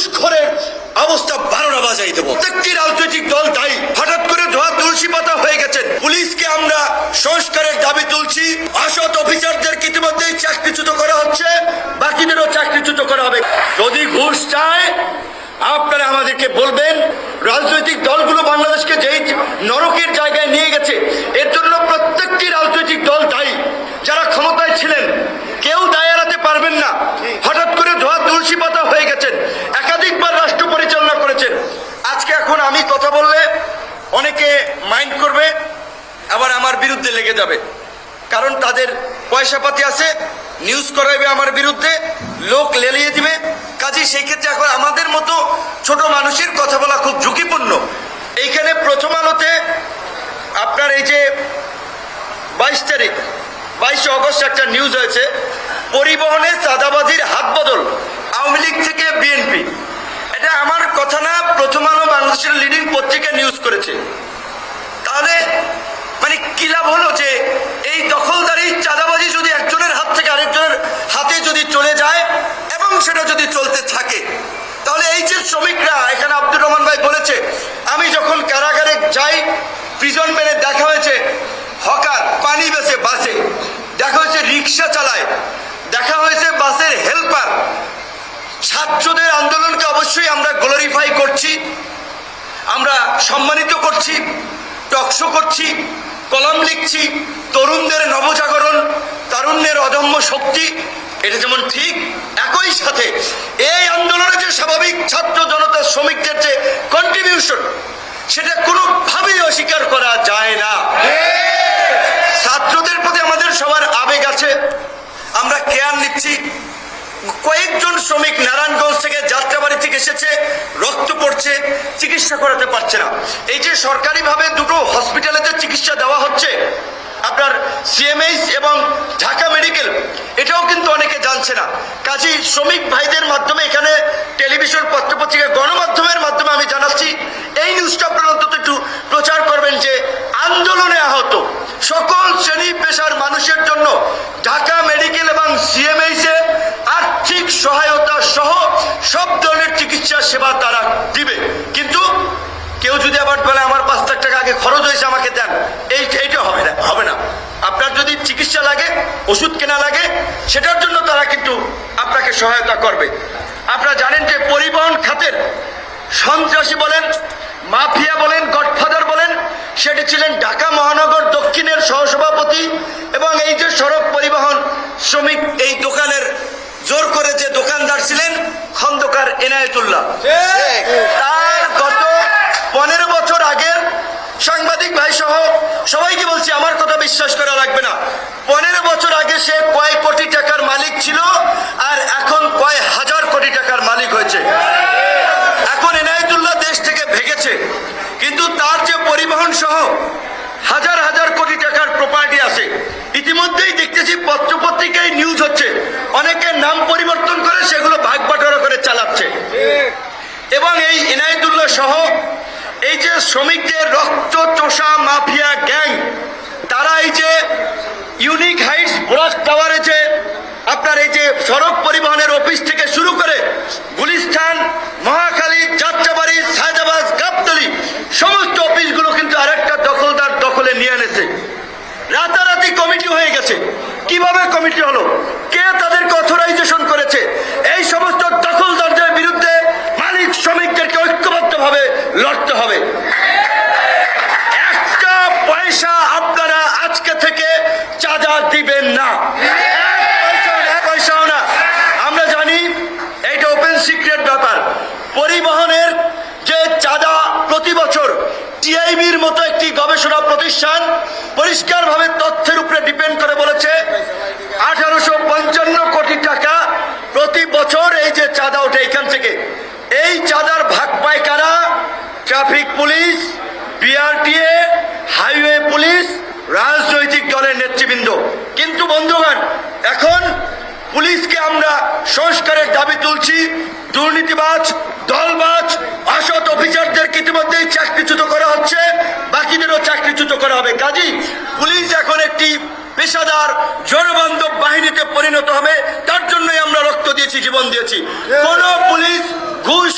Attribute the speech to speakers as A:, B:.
A: ঘুষখোরের অবস্থা বারোটা বাজাই দেবো। প্রত্যেকটি রাজনৈতিক দল দায়ী। হঠাৎ করে ধোয়া তুলসী পাতা হয়ে গেছেন পুলিশকে আমরা সংস্কারের দাবি তুলছি। অসৎ অফিসারদের ইতিমধ্যেই চাকরিচ্যুত করা হচ্ছে। বাকিদেরও চাকরিচ্যুত করা হবে। যদি ঘুষ চায়, আপনারা আমাদেরকে বলবেন, রাজনৈতিক দলগুলো বাংলাদেশকে যেই নরকের জায়গায় নিয়ে গেছে, এর জন্য প্রত্যেকটি রাজনৈতিক দল দায়ী যারা ক্ষমতায় ছিলেন কেউ দায় এড়াতে পারবেন না হঠাৎ করে ধোয়া তুলসী পাতা হয়ে গেছেন একাধিকবার রাষ্ট্র পরিচালনা করেছেন আজকে এখন আমি কথা বললে অনেকে মাইন্ড করবে, আবার আমার বিরুদ্ধে লেগে যাবে। কারণ তাদের পয়সা পাতি আছে নিউজ করাইবে আমার বিরুদ্ধে, লোক লেলিয়ে দিবে। কাজে সেই ক্ষেত্রে এখন আমাদের মতো ছোট মানুষের কথা বলা খুব ঝুঁকিপূর্ণ। এইখানে প্রথম আলোতে আপনার এই যে বাইশ তারিখ, বাইশে অগস্ট একটা নিউজ হয়েছে, পরিবহনে চাঁদাবাজির হাত বদল আওয়ামী লীগ থেকে বিএনপি। এটা আমার কথা না, প্রথম আলো বাংলাদেশের লিডিং পত্রিকা নিউজ করেছে তাহলে মানে কি লাভ হলো যে এই দখলদারি চাঁদাবাজি যদি একজনের হাত থেকে আরেকজনের হাতে যদি চলে যায় এবং সেটা যদি চলতে থাকে তাহলে এই যে শ্রমিকরা এখানে আব্দুর রহমান ভাই বলেছে আমি যখন কারাগারে যাই প্রিজন মেনে দেখা হয়েছে। হকার পানি বেছে বাসে। দেখা হয়েছে রিক্সা চালায়। দেখা হয়েছে বাসের হেল্পার। ছাত্রদের আন্দোলনকে অবশ্যই আমরা গ্লোরিফাই করছি। আমরা সম্মানিত করছি। টকশো করছি। কলম লিখছি। তরুণদের নবজাগরণ, তারুণ্যের অদম্য শক্তি। এটা যেমন ঠিক, একই সাথে এই আন্দোলনে যে স্বাভাবিক ছাত্র জনতা, শ্রমিকদের যে কন্ট্রিবিউশন সেটা কোনোভাবেই অস্বীকার করা যায় না ছাত্রদের প্রতি আমাদের সবার আবেগ আছে আমরা কেয়ার নিচ্ছি কয়েকজন শ্রমিক নারায়ণগঞ্জ থেকে যাত্রাবাড়ি থেকে এসেছে, রক্ত পড়ছে, চিকিৎসা করাতে পারছে না। এই যে সরকারিভাবে দুটো হসপিটালেতে চিকিৎসা দেওয়া হচ্ছে, আপনার সিএমএইচ এবং ঢাকা মেডিকেল, এটাও কিন্তু অনেকে জানছে না। কাজী শ্রমিক ভাইদের মাধ্যমে এখানে টেলিভিশন পত্রপত্রিকা গণমাধ্যমের মাধ্যমে আমি জানাচ্ছি এই নিউজটা আপনারা অন্তত একটু প্রচার করবেন যে আন্দোলনে আহত সকল শ্রেণি পেশার মানুষের জন্য ঢাকা মেডিকেল এবং সিএমএইচে আর্থিক সহায়তা সহ সব ধরনের চিকিৎসা সেবা তারা দিবে। কিন্তু কেউ যদি আবার বলে, আমার পাঁচ লাখ টাকা আগে খরচ হয়েছে, আমাকে দেন। এই, এইটা হবে না হবে না। আপনার যদি চিকিৎসা লাগে, ওষুধ কেনা লাগে, সেটার জন্য তারা কিন্তু আপনাকে সহায়তা করবে। আপনারা জানেন যে পরিবহন খাতের সন্ত্রাসী বলেন, মাফিয়া বলেন, গডফাদার বলেন, সেটি ছিলেন ঢাকা মহানগর দক্ষিণের সহসভাপতি এবং এই যে সড়ক পরিবহন শ্রমিক এই দোকানের জোর করে যে দোকানদার ছিলেন খন্দকার এনায়েতুল্লাহ তার গত পনেরো বছর আগের সাংবাদিক ভাই সহ সবাইকে বলছি আমার কথা বিশ্বাস করা লাগবে না। পনেরো বছর আগে সে কয় কোটি টাকার মালিক ছিল আর এখন কয় হাজার কোটি টাকার মালিক হয়েছে। এখন এনায়েতুল্লাহ দেশ থেকে ভেগেছে। কিন্তু তার যে পরিবহন সহ হাজার হাজার কোটি টাকার প্রপার্টি আছে ইতিমধ্যেই দেখতেছি পত্রপত্রিকায় নিউজ হচ্ছে এবং এই ইনায়তুল্লাহ সহ এই যে শ্রমিকদের রক্ত চোষা মাফিয়া গ্যাং, তারা এই যে ইউনিক হাইটস ব্রাস টাওয়ারে যে আপনার এই যে সড়ক পরিবহনের অফিস থেকে শুরু করে গুলিস্তান, মহাখালী, যাত্রাবাড়ি, সায়দাবাদ, গাবতলি, সমস্ত অফিসগুলো কিন্তু আরেকটা দখলদার দখলে নিয়ে এনেছে। রাতারাতি কমিটি হয়ে গেছে। কীভাবে কমিটি হলো কে তাদেরকে অথরাইজেশন করেছে এই সমস্ত দখলদারদের বিরুদ্ধে মালিক শ্রমিকদেরকে ঐক্যবদ্ধভাবে লড়তে হবে। একটা পয়সা আপনারা আজকে থেকে চাঁদা দিবেন না। পয়সাও না, আমরা জানি এইটা ওপেন সিক্রেট ব্যাপার। পরিবহনের যে চাঁদা প্রতি বছর টিআইবির মতো একটি গবেষণা প্রতিষ্ঠান পরিষ্কারভাবে তথ্যের উপরে ডিপেন্ড করে বলেছে আঠারোশো পঞ্চান্ন কোটি টাকা প্রতি বছর এই যে চাঁদা ওঠে এখান থেকে এই চাঁদার ভাগ পায় কারা traffic police BRTA highway police রাজনৈতিক দলের নেতৃবৃন্দ। কিন্তু বন্ধুগণ এখন পুলিশকে আমরা সংস্কারের দাবি তুলছি দুর্নীতিবাজ দলবাজ অসৎ অফিসারদেরকে ইতিমধ্যেই চাকরিচ্যুত করা হচ্ছে বাকিদেরও চাকরিচ্যুত করা হবে। কাজী পুলিশ এখন একটি পেশাদার জনবান্ধব বাহিনীতে পরিণত হবে তার জন্যই আমরা রক্ত দিয়েছি জীবন দিয়েছি। কোন পুলিশ ঘুষ